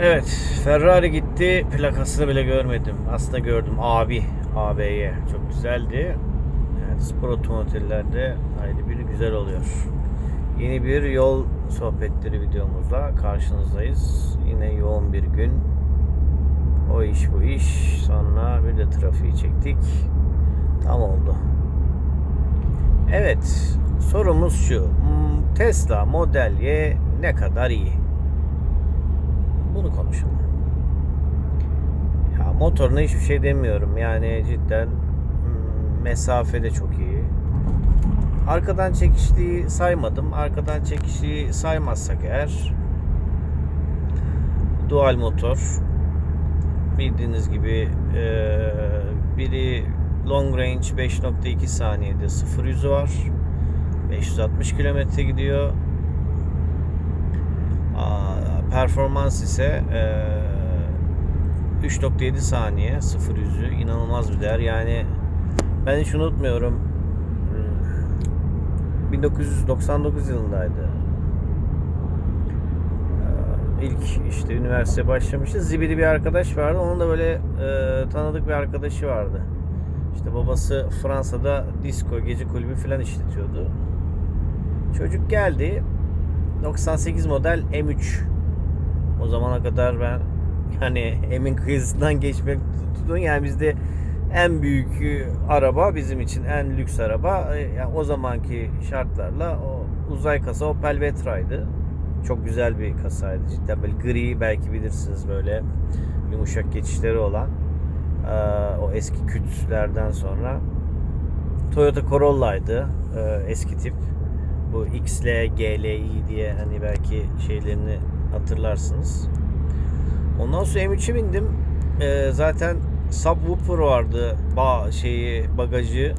Evet, Ferrari gitti. Plakasını bile görmedim. Aslında gördüm. Abi, AB'ye. Çok güzeldi. Yani spor otomobillerde ayrı bir güzel oluyor. Yeni bir yol sohbetleri videomuzla karşınızdayız. Yine yoğun bir gün. O iş bu iş. Sonra bir de trafiği çektik. Tam oldu. Evet, sorumuz şu. Hmm, Tesla Model Y ne kadar iyi? Bunu konuşalım. Ya motoruna hiçbir şey demiyorum. Yani cidden hmm, mesafede çok iyi. Arkadan çekişliği saymadım. Arkadan çekişliği saymazsak eğer dual motor bildiğiniz gibi eee, biri long range 5.2 saniyede 0 yüzü var. 560 kilometre gidiyor. Aa, performans ise eee, 3.7 saniye 0 yüzü inanılmaz bir değer. Yani ben hiç unutmuyorum. Hmm, 1999 yılındaydı. Ee, ilk işte üniversite başlamıştı. Zibidi bir arkadaş vardı. Onun da böyle e, tanıdık bir arkadaşı vardı. İşte babası Fransa'da disco, gece kulübü falan işletiyordu. Çocuk geldi. 98 model M3. O zamana kadar ben yani Emin kıyısından geçmek tutun. Yani bizde en büyük araba bizim için en lüks araba. E, yani o zamanki şartlarla o uzay kasa Opel Vetra'ydı. Çok güzel bir kasaydı. Cidden böyle gri belki bilirsiniz böyle yumuşak geçişleri olan e, o eski kütlerden sonra. Toyota Corolla'ydı e, eski tip. Bu XL, GLI diye hani belki şeylerini hatırlarsınız. Ondan sonra M3'e bindim. Ee, zaten subwoofer vardı ba şeyi bagajı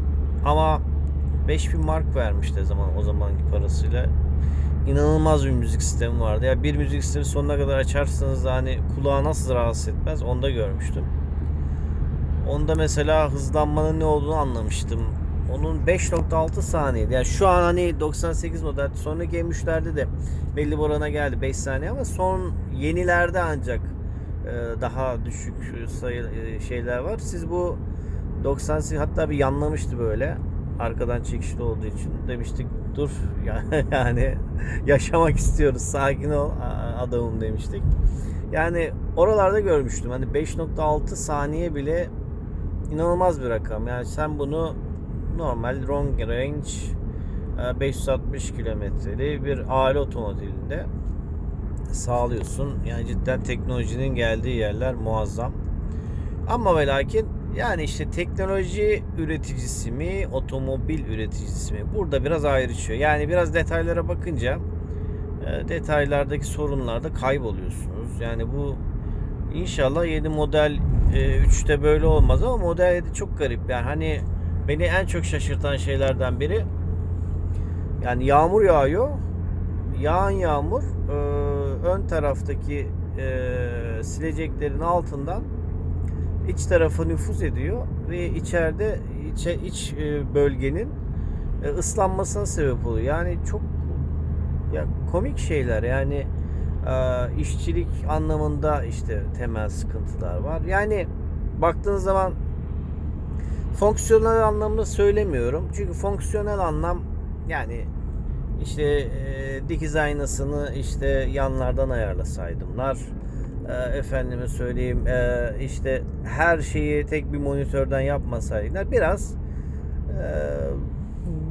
ama 5000 mark vermişti zaman o zamanki parasıyla. İnanılmaz bir müzik sistemi vardı. Ya bir müzik sistemi sonuna kadar açarsanız da hani kulağı nasıl rahatsız etmez onu da görmüştüm. Onda mesela hızlanmanın ne olduğunu anlamıştım. Onun 5.6 saniyeydi. Yani şu an hani 98 model sonraki M3'lerde de belli bir orana geldi 5 saniye ama son yenilerde ancak e, daha düşük sayı e, şeyler var. Siz bu 98 hatta bir yanlamıştı böyle arkadan çekişli olduğu için demiştik dur ya- yani yaşamak istiyoruz sakin ol adamım demiştik. Yani oralarda görmüştüm hani 5.6 saniye bile inanılmaz bir rakam. Yani sen bunu normal long range e, 560 kilometreli bir aile otomobilinde sağlıyorsun. Yani cidden teknolojinin geldiği yerler muazzam. Ama ve lakin yani işte teknoloji üreticisi mi, otomobil üreticisi mi? Burada biraz ayrışıyor. Yani biraz detaylara bakınca e, detaylardaki sorunlarda kayboluyorsunuz. Yani bu inşallah yeni model e, 3'te böyle olmaz ama model 7 çok garip. Yani hani beni en çok şaşırtan şeylerden biri yani yağmur yağıyor. Yağan yağmur e, ön taraftaki e, sileceklerin altından iç tarafa nüfuz ediyor ve içeride içe, iç e, bölgenin e, ıslanmasına sebep oluyor. Yani çok ya komik şeyler yani e, işçilik anlamında işte temel sıkıntılar var. Yani baktığınız zaman fonksiyonel anlamda söylemiyorum. Çünkü fonksiyonel anlam yani işte e, dikiz aynasını işte yanlardan ayarlasaydımlar. E, efendime söyleyeyim e, işte her şeyi tek bir monitörden yapmasaydılar biraz e,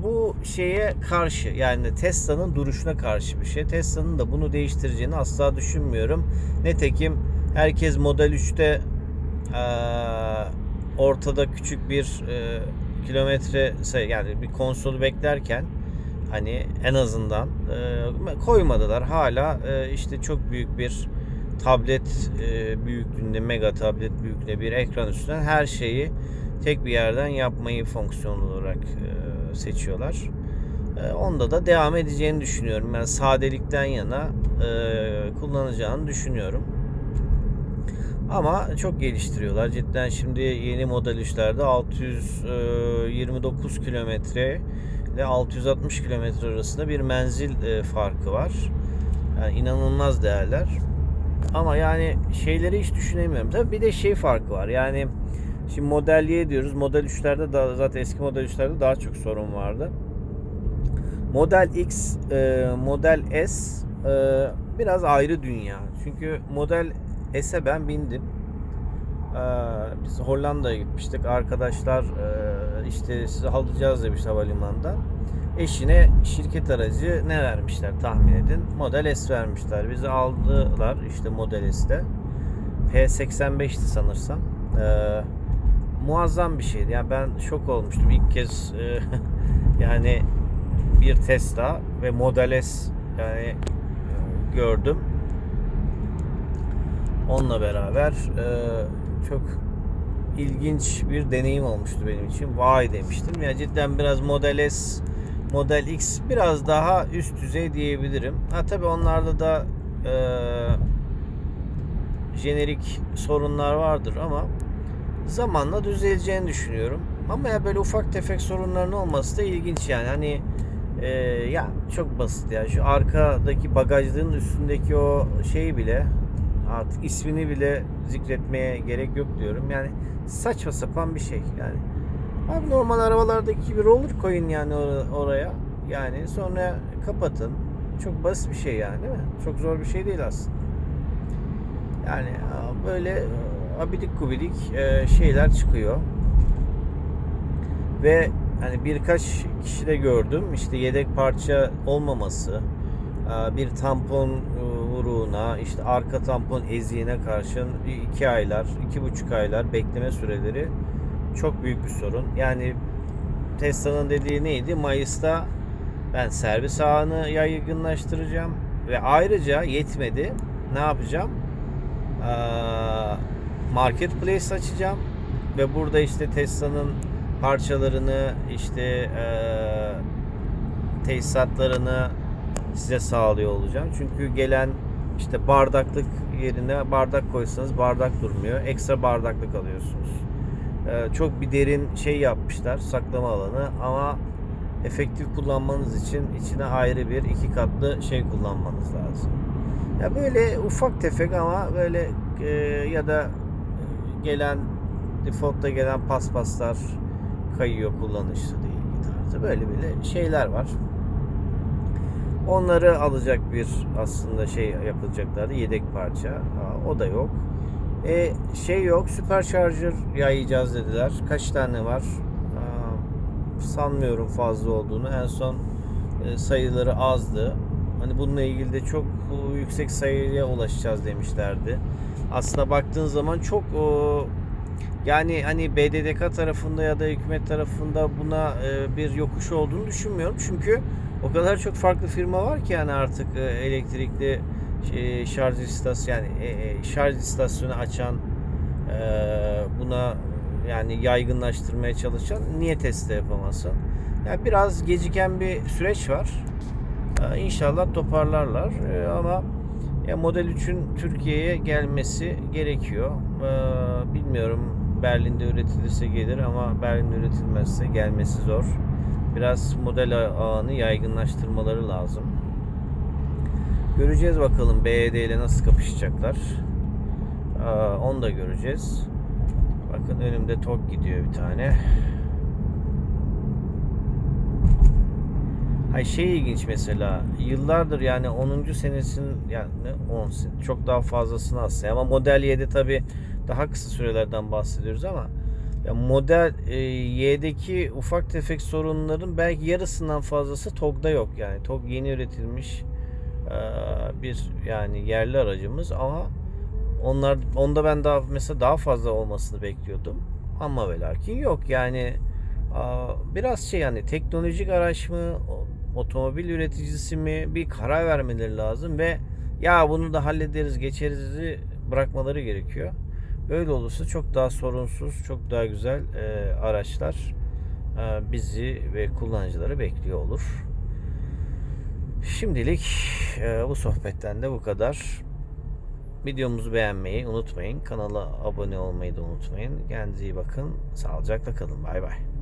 bu şeye karşı yani Tesla'nın duruşuna karşı bir şey. Tesla'nın da bunu değiştireceğini asla düşünmüyorum. Netekim herkes Model 3'te e, ortada küçük bir e, kilometre say yani bir konsolu beklerken hani en azından e, koymadılar. Hala e, işte çok büyük bir tablet e, büyüklüğünde mega tablet büyüklüğünde bir ekran üstünden her şeyi tek bir yerden yapmayı fonksiyon olarak e, seçiyorlar. E, onda da devam edeceğini düşünüyorum. Ben sadelikten yana e, kullanacağını düşünüyorum. Ama çok geliştiriyorlar. Cidden şimdi yeni model 3'lerde 629 kilometre ile 660 kilometre arasında bir menzil e, farkı var. Yani inanılmaz değerler. Ama yani şeyleri hiç düşünemiyorum. Tabii bir de şey farkı var. Yani şimdi Model Y diyoruz. Model 3'lerde daha, zaten eski Model 3'lerde daha çok sorun vardı. Model X, e, Model S e, biraz ayrı dünya. Çünkü Model S'e ben bindim. E, biz Hollanda'ya gitmiştik. Arkadaşlar e, işte sizi alacağız demiş havalimanında. Eşine şirket aracı ne vermişler tahmin edin. Model S vermişler. Bizi aldılar işte Model S'te. P85'ti sanırsam. E, muazzam bir şeydi. Yani ben şok olmuştum ilk kez e, yani bir Tesla ve Model S yani e, gördüm. Onunla beraber e, çok ilginç bir deneyim olmuştu benim için. Vay demiştim. Ya cidden biraz Model S, Model X biraz daha üst düzey diyebilirim. Ha tabii onlarda da e, jenerik sorunlar vardır ama zamanla düzeleceğini düşünüyorum. Ama ya böyle ufak tefek sorunların olması da ilginç yani. Hani e, ya çok basit ya. Şu arkadaki bagajlığın üstündeki o şey bile artık ismini bile zikretmeye gerek yok diyorum. Yani saçma sapan bir şey yani. Abi normal arabalardaki gibi roller koyun yani or- oraya. Yani sonra kapatın. Çok basit bir şey yani değil mi? Çok zor bir şey değil aslında. Yani a, böyle e, abidik gubidik e, şeyler çıkıyor. Ve hani birkaç kişi de gördüm işte yedek parça olmaması, e, bir tampon e, vuruğuna, işte arka tampon eziğine karşın iki aylar, iki buçuk aylar bekleme süreleri çok büyük bir sorun. Yani Tesla'nın dediği neydi? Mayıs'ta ben servis ağını yaygınlaştıracağım ve ayrıca yetmedi. Ne yapacağım? Ee, marketplace açacağım ve burada işte Tesla'nın parçalarını işte ee, tesisatlarını size sağlıyor olacağım. Çünkü gelen işte bardaklık yerine bardak koysanız bardak durmuyor. Ekstra bardaklık alıyorsunuz. Ee, çok bir derin şey yapmışlar saklama alanı ama efektif kullanmanız için içine ayrı bir iki katlı şey kullanmanız lazım. Ya böyle ufak tefek ama böyle e, ya da gelen default'ta gelen paspaslar kayıyor kullanışlı değil tarzı böyle böyle şeyler var. Onları alacak bir aslında şey yapılacaklardı yedek parça. O da yok. E, şey yok supercharger yayacağız dediler. Kaç tane var? Sanmıyorum fazla olduğunu. En son e, sayıları azdı. Hani bununla ilgili de çok yüksek sayıya ulaşacağız demişlerdi. Aslında baktığın zaman çok yani hani BDDK tarafında ya da hükümet tarafında buna e, bir yokuş olduğunu düşünmüyorum. Çünkü o kadar çok farklı firma var ki yani artık e, elektrikli şey, şarj istasyonu yani e, şarj istasyonu açan buna yani yaygınlaştırmaya çalışan niye test yapamasın? Yani biraz geciken bir süreç var. E, İnşallah toparlarlar ama ya Model 3'ün Türkiye'ye gelmesi gerekiyor. E, bilmiyorum Berlin'de üretilirse gelir ama Berlin'de üretilmezse gelmesi zor. Biraz model ağını yaygınlaştırmaları lazım. Göreceğiz bakalım BYD ile nasıl kapışacaklar. Aa, onu da göreceğiz. Bakın önümde TOG gidiyor bir tane. Hay şey ilginç mesela yıllardır yani 10. senesinin yani 10 sene çok daha fazlasını aslında ama Model Y'de tabi daha kısa sürelerden bahsediyoruz ama ya Model e, Y'deki ufak tefek sorunların belki yarısından fazlası TOG'da yok yani TOG yeni üretilmiş e, bir yani yerli aracımız ama onlar onda ben daha mesela daha fazla olmasını bekliyordum ama ve yok yani biraz şey yani teknolojik araç mı otomobil üreticisi mi bir karar vermeleri lazım ve ya bunu da hallederiz geçeriz bırakmaları gerekiyor. Böyle olursa çok daha sorunsuz, çok daha güzel e, araçlar e, bizi ve kullanıcıları bekliyor olur. Şimdilik e, bu sohbetten de bu kadar. Videomuzu beğenmeyi unutmayın. Kanala abone olmayı da unutmayın. Kendinize iyi bakın. Sağlıcakla kalın. Bay bay.